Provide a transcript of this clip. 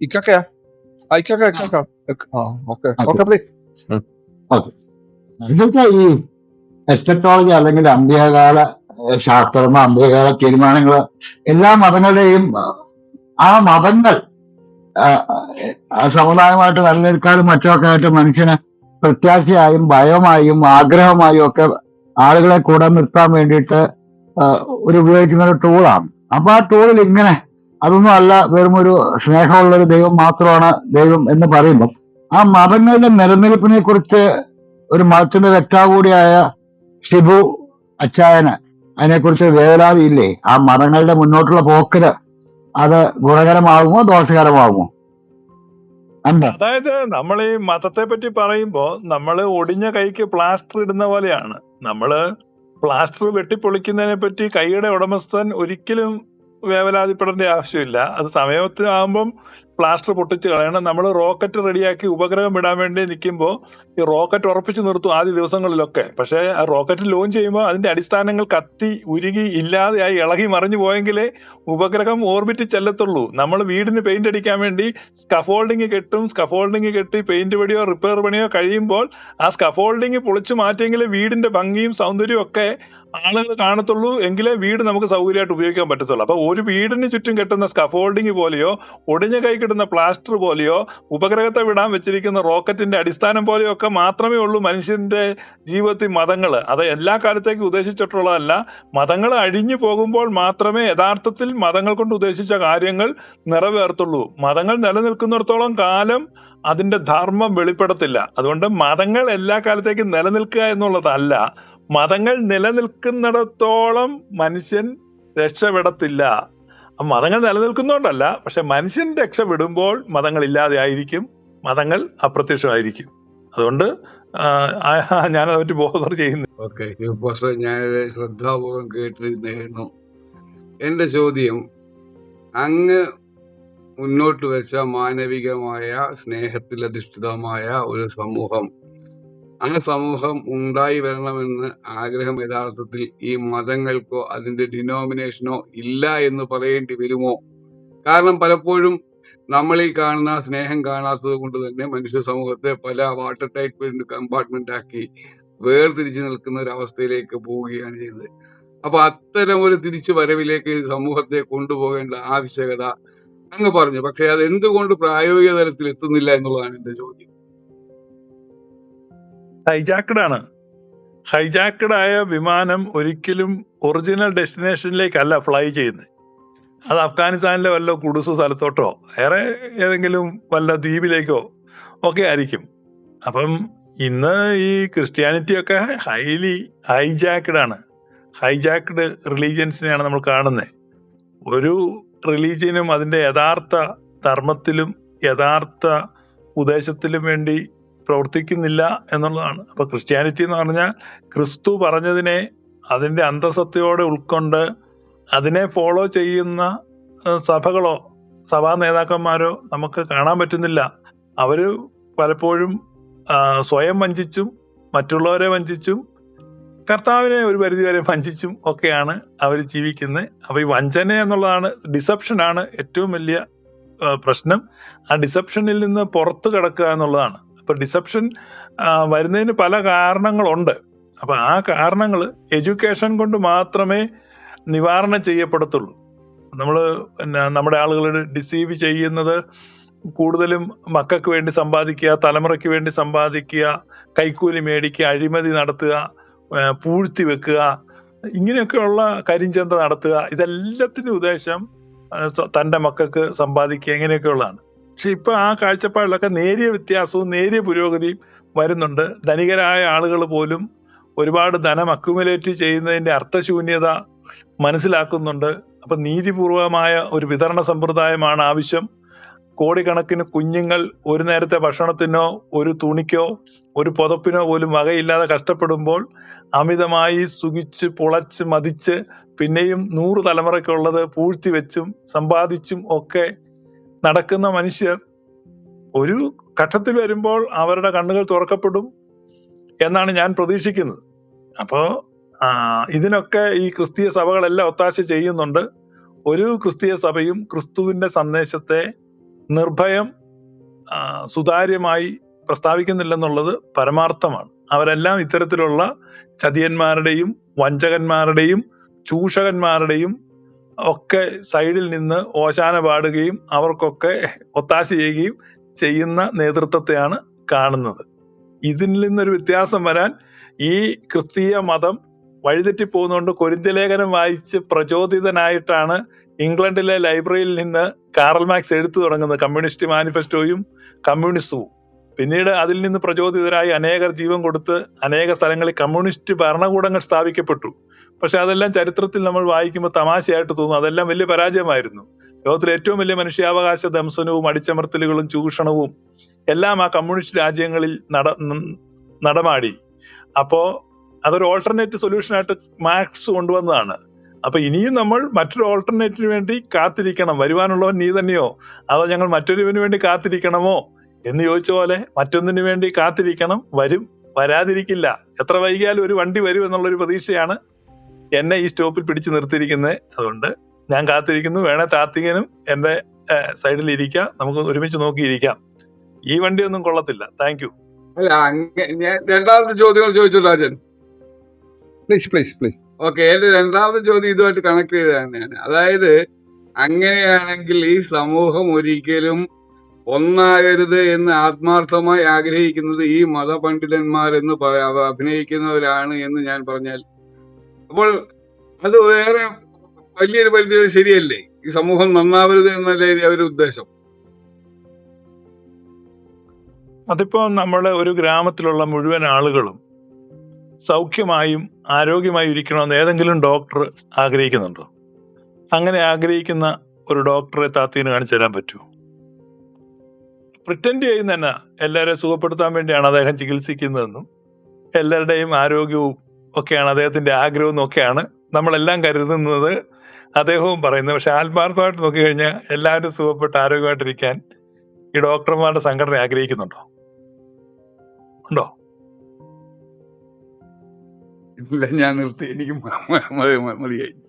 ഇക്കക്കയാ ഇക്കക്ക ഇക്കക്ക ഇക്ക- ആ okay okay please okay ഇതൊക്കെ ഈ എസ്കറ്റോളജി അല്ലെങ്കിൽ അന്ത്യകാല ശാസ്ത്രം അന്ത്യകാല തീരുമാനങ്ങൾ എല്ലാ മതങ്ങളുടെയും ആ മതങ്ങൾ സമുദായമായിട്ട് നിലനിൽക്കാനും മറ്റുമൊക്കെ ആയിട്ട് മനുഷ്യന് പ്രത്യാശയായും ഭയമായും ആഗ്രഹമായും ഒക്കെ ആളുകളെ കൂടെ നിർത്താൻ വേണ്ടിയിട്ട് ഒരു ഉപയോഗിക്കുന്ന ഒരു ടൂളാണ് അപ്പൊ ആ ടൂളിൽ ഇങ്ങനെ അതൊന്നും അല്ല വെറും ഒരു സ്നേഹമുള്ള ഒരു ദൈവം മാത്രമാണ് ദൈവം എന്ന് പറയുമ്പോൾ ആ മതങ്ങളുടെ നിലനിൽപ്പിനെ കുറിച്ച് ഒരു മതത്തിന്റെ വ്യക്താവ് കൂടിയായ ഷിബു അച്ചായന് അതിനെക്കുറിച്ച് വേവലാതിയില്ലേ? ആ മതങ്ങളുടെ മുന്നോട്ടുള്ള പോക്കിൽ അത് ഗുണകരമാകുമോ ദോഷകരമാകുമോ? അതായത് നമ്മൾ ഈ മതത്തെ പറ്റി പറയുമ്പോ നമ്മൾ ഒടിഞ്ഞ കൈക്ക് പ്ലാസ്റ്റർ ഇടുന്ന പോലെയാണ്. നമ്മൾ പ്ലാസ്റ്റർ വെട്ടിപ്പൊളിക്കുന്നതിനെ പറ്റി കൈയുടെ ഉടമസ്ഥൻ ഒരിക്കലും വേവലാതിപ്പെടേണ്ട ആവശ്യമില്ല. അത് സമയത്തിനാകുമ്പം പ്ലാസ്റ്റർ പൊട്ടിച്ച് കളയണം. നമ്മൾ റോക്കറ്റ് റെഡിയാക്കി ഉപഗ്രഹം വിടാൻ വേണ്ടി നിൽക്കുമ്പോൾ ഈ റോക്കറ്റ് ഉറപ്പിച്ചു നിർത്തും ആദ്യ ദിവസങ്ങളിലൊക്കെ. പക്ഷേ ആ റോക്കറ്റ് ലോഞ്ച് ചെയ്യുമ്പോൾ അതിന്റെ അടിസ്ഥാനങ്ങൾ കത്തി ഉരുകി ഇല്ലാതെയായി ഇളകി മറിഞ്ഞു പോയെങ്കിലേ ഉപഗ്രഹം ഓർബിറ്റ് ചെല്ലത്തുള്ളൂ. നമ്മൾ വീടിന് പെയിന്റ് അടിക്കാൻ വേണ്ടി സ്കഫോൾഡിങ് കെട്ടും. സ്കഫോൾഡിങ് കെട്ടി പെയിന്റ് പണിയോ റിപ്പയർ പണിയോ കഴിയുമ്പോൾ ആ സ്കഫോൾഡിങ് പൊളിച്ചു മാറ്റിയെങ്കിലേ വീടിന്റെ ഭംഗിയും സൗന്ദര്യവും ഒക്കെ ആളുകൾ കാണത്തുള്ളൂ. എങ്കിലേ വീട് നമുക്ക് സൗകര്യമായിട്ട് ഉപയോഗിക്കാൻ പറ്റത്തുള്ളൂ. അപ്പൊ ഒരു വീടിന് ചുറ്റും കെട്ടുന്ന സ്കഫോൾഡിങ് പോലെയോ ഒടിഞ്ഞ കൈ കിട്ടുന്ന പ്ലാസ്റ്റർ പോലെയോ ഉപഗ്രഹത്തെ വിടാൻ വെച്ചിരിക്കുന്ന റോക്കറ്റിന്റെ അടിസ്ഥാനം പോലെയോ ഒക്കെ മാത്രമേ ഉള്ളൂ മനുഷ്യന്റെ ജീവിതത്തിൽ മതങ്ങൾ അത് എല്ലാ കാലത്തേക്കും ഉദ്ദേശിച്ചിട്ടുള്ളതല്ല. മതങ്ങൾ അഴിഞ്ഞു പോകുമ്പോൾ മാത്രമേ യഥാർത്ഥത്തിൽ മതങ്ങൾ കൊണ്ട് ഉദ്ദേശിച്ച കാര്യങ്ങൾ നിറവേർത്തുള്ളൂ. മതങ്ങൾ നിലനിൽക്കുന്നിടത്തോളം കാലം അതിന്റെ ധർമ്മം വെളിപ്പെടത്തില്ല. അതുകൊണ്ട് മതങ്ങൾ എല്ലാ കാലത്തേക്കും നിലനിൽക്കുക എന്നുള്ളതല്ല. മതങ്ങൾ നിലനിൽക്കുന്നിടത്തോളം മനുഷ്യൻ രക്ഷപ്പെടത്തില്ല. മതങ്ങൾ നിലനിൽക്കുന്നതുകൊണ്ടല്ല പക്ഷെ മനുഷ്യൻ രക്ഷപ്പെടുമ്പോൾ മതങ്ങൾ ഇല്ലാതെ ആയിരിക്കും മതങ്ങൾ അപ്രത്യക്ഷമായിരിക്കും. അതുകൊണ്ട് ഞാൻ അതിനെ ബോധർ ചെയ്യുന്നു. ഞാൻ ശ്രദ്ധാപൂർവം കേട്ടിരുന്നു എന്റെ ചോദ്യം അങ്ങ് മുന്നോട്ട് വെച്ച മാനവികമായ സ്നേഹത്തിൽ അധിഷ്ഠിതമായ ഒരു സമൂഹം ആ സമൂഹം ഉണ്ടായി വരണമെന്ന് ആഗ്രഹം യഥാർത്ഥത്തിൽ ഈ മതങ്ങൾക്കോ അതിന്റെ ഡിനോമിനേഷനോ ഇല്ല എന്ന് പറയേണ്ടി വരുമോ? കാരണം പലപ്പോഴും നമ്മൾ ഈ കാണുന്ന സ്നേഹം കാണാത്തത് കൊണ്ട് തന്നെ മനുഷ്യ സമൂഹത്തെ പല വാട്ടർ ടൈറ്റ് കമ്പാർട്ട്മെന്റ് ആക്കി വേർതിരിച്ചു നിൽക്കുന്ന ഒരു അവസ്ഥയിലേക്ക് പോവുകയാണ് ചെയ്തത് അപ്പൊ അത്തരം ഒരു തിരിച്ചു വരവിലേക്ക് സമൂഹത്തെ കൊണ്ടുപോകേണ്ട ആവശ്യകത അങ്ങ് പറഞ്ഞു. പക്ഷെ അത് എന്തുകൊണ്ട് പ്രായോഗിക തലത്തിൽ എത്തുന്നില്ല എന്നുള്ളതാണ് എന്റെ ചോദ്യം. ഹൈജാക്കഡ് ആണ് ഹൈജാക്കഡ് ആയ വിമാനം ഒരിക്കലും ഒറിജിനൽ ഡെസ്റ്റിനേഷനിലേക്കല്ല ഫ്ലൈ ചെയ്യുന്നത്. അത് അഫ്ഗാനിസ്ഥാനിലെ വല്ല കുടുസ് സ്ഥലത്തോട്ടോ വേറെ ഏതെങ്കിലും വല്ല ദ്വീപിലേക്കോ ഒക്കെ ആയിരിക്കും. അപ്പം ഇന്ന് ഈ ക്രിസ്ത്യാനിറ്റി ഒക്കെ ഹൈലി ഹൈജാക്കഡ് ആണ് ഹൈജാക്കഡ് റിലീജിയൻസിനെയാണ് നമ്മൾ കാണുന്നത്. ഒരു റിലീജിയനും അതിന്റെ യഥാർത്ഥ ധർമ്മത്തിലും യഥാർത്ഥ ഉദ്ദേശത്തിലും വേണ്ടി പ്രവർത്തിക്കുന്നില്ല എന്നുള്ളതാണ്. അപ്പൊ ക്രിസ്ത്യാനിറ്റി എന്ന് പറഞ്ഞാൽ ക്രിസ്തു പറഞ്ഞതിനെ അതിന്റെ അന്തസത്തയോടെ ഉൾക്കൊണ്ട് അതിനെ ഫോളോ ചെയ്യുന്ന സഭകളോ സഭാ നേതാക്കന്മാരോ നമുക്ക് കാണാൻ പറ്റുന്നില്ല. അവർ പലപ്പോഴും സ്വയം വഞ്ചിച്ചും മറ്റുള്ളവരെ വഞ്ചിച്ചും കർത്താവിനെ ഒരു പരിധിവരെ വഞ്ചിച്ചും ഒക്കെയാണ് അവർ ജീവിക്കുന്നത് അപ്പൊ ഈ വഞ്ചന എന്നുള്ളതാണ് ഡിസപ്ഷൻ ആണ് ഏറ്റവും വലിയ പ്രശ്നം. ആ ഡിസപ്ഷനിൽ നിന്ന് പുറത്തു കിടക്കുക എന്നുള്ളതാണ്. അപ്പൊ ഡിസപ്ഷൻ വരുന്നതിന് പല കാരണങ്ങളുണ്ട്. അപ്പൊ ആ കാരണങ്ങൾ എഡ്യൂക്കേഷൻ കൊണ്ട് മാത്രമേ നിവാരണം ചെയ്യപ്പെടത്തുള്ളൂ. നമ്മൾ നമ്മുടെ ആളുകൾ ഡിസീവ് ചെയ്യുന്നത് കൂടുതലും മക്കൾക്ക് വേണ്ടി സമ്പാദിക്കുക തലമുറയ്ക്ക് വേണ്ടി സമ്പാദിക്കുക കൈക്കൂലി മേടിക്കുക അഴിമതി നടത്തുക പൂഴ്ത്തി വെക്കുക ഇങ്ങനെയൊക്കെയുള്ള കരിഞ്ചന്ത നടത്തുക ഇതെല്ലാത്തിന്റെ ഉദ്ദേശം തന്റെ മക്കൾക്ക് സമ്പാദിക്കുക ഇങ്ങനെയൊക്കെയുള്ളതാണ്. പക്ഷെ ഇപ്പൊ ആ കാഴ്ചപ്പാടിലൊക്കെ നേരിയ വ്യത്യാസവും നേരിയ പുരോഗതിയും വരുന്നുണ്ട്. ധനികരായ ആളുകൾ പോലും ഒരുപാട് ധനം അക്യുമുലേറ്റ് ചെയ്യുന്നതിന്റെ അർത്ഥശൂന്യത മനസ്സിലാക്കുന്നുണ്ട്. അപ്പൊ നീതിപൂർവമായ ഒരു വിതരണ സമ്പ്രദായമാണ് ആവശ്യം. കോടിക്കണക്കിന് കുഞ്ഞുങ്ങൾ ഒരു നേരത്തെ ഭക്ഷണത്തിനോ ഒരു തുണിക്കോ ഒരു പുതപ്പിനോ പോലും വകയില്ലാതെ കഷ്ടപ്പെടുമ്പോൾ അമിതമായി സുഖിച്ച് പുളച്ച് മതിച്ച് പിന്നെയും നൂറ് തലമുറയ്ക്കുള്ളത് പൂഴ്ത്തി വെച്ചും സമ്പാദിച്ചും ഒക്കെ നടക്കുന്ന മനുഷ്യർ ഒരു ഘട്ടത്തിൽ വരുമ്പോൾ അവരുടെ കണ്ണുകൾ തുറക്കപ്പെടും എന്നാണ് ഞാൻ പ്രതീക്ഷിക്കുന്നത്. അപ്പോൾ ഇതിനൊക്കെ ഈ ക്രിസ്തീയ സഭകളെല്ലാം ഒത്താശ ചെയ്യുന്നുണ്ട്. ഒരു ക്രിസ്തീയ സഭയും ക്രിസ്തുവിന്റെ സന്ദേശത്തെ നിർഭയം സുതാര്യമായി പ്രസ്താവിക്കുന്നില്ലെന്നുള്ളത് പരമാർത്ഥമാണ്. അവരെല്ലാം ഇത്തരത്തിലുള്ള ചതിയന്മാരുടെയും വഞ്ചകന്മാരുടെയും ചൂഷകന്മാരുടെയും ഒക്കെ സൈഡിൽ നിന്ന് ഓശാന പാടുകയും അവർക്കൊക്കെ ഒത്താശ ചെയ്യുകയും ചെയ്യുന്ന നേതൃത്വത്തെയാണ് കാണുന്നത്. ഇതിൽ നിന്നൊരു വ്യത്യാസം വരാൻ ഈ ക്രിസ്തീയ മതം വഴിതെറ്റി പോകുന്നതുകൊണ്ട് കൊരിന്തലേഖനം വായിച്ച് പ്രചോദിതനായിട്ടാണ് ഇംഗ്ലണ്ടിലെ ലൈബ്രറിയിൽ നിന്ന് കാറൽ മാക്സ് എഴുത്തു തുടങ്ങുന്നത്. കമ്മ്യൂണിസ്റ്റ് മാനിഫെസ്റ്റോയും കമ്മ്യൂണിസവും. പിന്നീട് അതിൽ നിന്ന് പ്രചോദിതരായി അനേകർ ജീവൻ കൊടുത്ത് അനേക സ്ഥലങ്ങളിൽ കമ്മ്യൂണിസ്റ്റ് ഭരണകൂടങ്ങൾ സ്ഥാപിക്കപ്പെട്ടു. പക്ഷെ അതെല്ലാം ചരിത്രത്തിൽ നമ്മൾ വായിക്കുമ്പോൾ തമാശയായിട്ട് തോന്നും. അതെല്ലാം വലിയ പരാജയമായിരുന്നു. ലോകത്തിലെ ഏറ്റവും വലിയ മനുഷ്യാവകാശ ദംശനവും അടിച്ചമർത്തലുകളും ചൂഷണവും എല്ലാം ആ കമ്മ്യൂണിസ്റ്റ് രാജ്യങ്ങളിൽ നട നടമാടി. അപ്പോ അതൊരു ഓൾട്ടർനേറ്റ് സൊല്യൂഷനായിട്ട് മാർക്സ് കൊണ്ടുവന്നതാണ്. അപ്പൊ ഇനിയും നമ്മൾ മറ്റൊരു ഓൾട്ടർനേറ്റീവിന് വേണ്ടി കാത്തിരിക്കണം. വരുവാനുള്ളവൻ നീ തന്നെയോ? അതോ ഞങ്ങൾ മറ്റൊരുവിന് വേണ്ടി കാത്തിരിക്കണമോ? എന്ന് ചോദിച്ച പോലെ മറ്റൊന്നിനു വേണ്ടി കാത്തിരിക്കണം വരും വരാതിരിക്കില്ല. എത്ര വൈകിയാലും ഒരു വണ്ടി വരും എന്നുള്ള ഒരു പ്രതീക്ഷയാണ് എന്നെ ഈ സ്റ്റോപ്പിൽ പിടിച്ചു നിർത്തിയിരിക്കുന്നത് അതുകൊണ്ട് ഞാൻ കാത്തിരിക്കുന്നു. വേണേ താത്വികനും എന്റെ സൈഡിൽ ഇരിക്കാം. നമുക്ക് ഒരുമിച്ച് നോക്കിയിരിക്കാം ഈ വണ്ടിയൊന്നും കൊള്ളത്തില്ല. താങ്ക് യു അല്ല ഞാൻ രണ്ടാമത്തെ ചോദ്യങ്ങൾ ചോദിച്ചു Rajan? Please please please okay എന്റെ രണ്ടാമത്തെ ചോദ്യം ഇതുമായിട്ട് കണക്ട് ചെയ്തതാണ് ഞാൻ. അതായത് അങ്ങനെയാണെങ്കിൽ ഈ സമൂഹം ഒരിക്കലും ഒന്നാകരുത് എന്ന് ആത്മാർത്ഥമായി ആഗ്രഹിക്കുന്നത് ഈ മതപണ്ഡിതന്മാരെന്ന് അഭിനയിക്കുന്നവരാണ് എന്ന് ഞാൻ പറഞ്ഞാൽ. അപ്പോൾ അത് വേറെ വലിയൊരു പരിധി ശരിയല്ലേ? ഈ സമൂഹം നന്നാവരുത് എന്നല്ല അവരുടെ ഉദ്ദേശം? അതിപ്പോ നമ്മളെ ഒരു ഗ്രാമത്തിലുള്ള മുഴുവൻ ആളുകളും സൗഖ്യമായും ആരോഗ്യമായും ഇരിക്കണമെന്ന് ഏതെങ്കിലും ഡോക്ടർ ആഗ്രഹിക്കുന്നുണ്ടോ? അങ്ങനെ ആഗ്രഹിക്കുന്ന ഒരു ഡോക്ടറെ താത്തീന് കാണിച്ചു തരാൻ പറ്റുമോ? പ്രിറ്റൻഡ് ചെയ്യുന്ന തന്നെ എല്ലാവരെയും സുഖപ്പെടുത്താൻ വേണ്ടിയാണ് അദ്ദേഹം ചികിത്സിക്കുന്നതെന്നും എല്ലാവരുടെയും ആരോഗ്യവും ഒക്കെയാണ് അദ്ദേഹത്തിന്റെ ആഗ്രഹവും എന്നൊക്കെയാണ് നമ്മളെല്ലാം കരുതുന്നത് അദ്ദേഹവും പറയുന്നത്. പക്ഷെ ആത്മാർത്ഥമായിട്ട് നോക്കിക്കഴിഞ്ഞാൽ എല്ലാവരും സുഖപ്പെട്ട് ആരോഗ്യമായിട്ടിരിക്കാൻ ഈ ഡോക്ടർമാരുടെ സംഘടന ആഗ്രഹിക്കുന്നുണ്ടോ? ഉണ്ടോ? ഇല്ല ഞാൻ നിർത്തി. എനിക്ക് മതിയായി.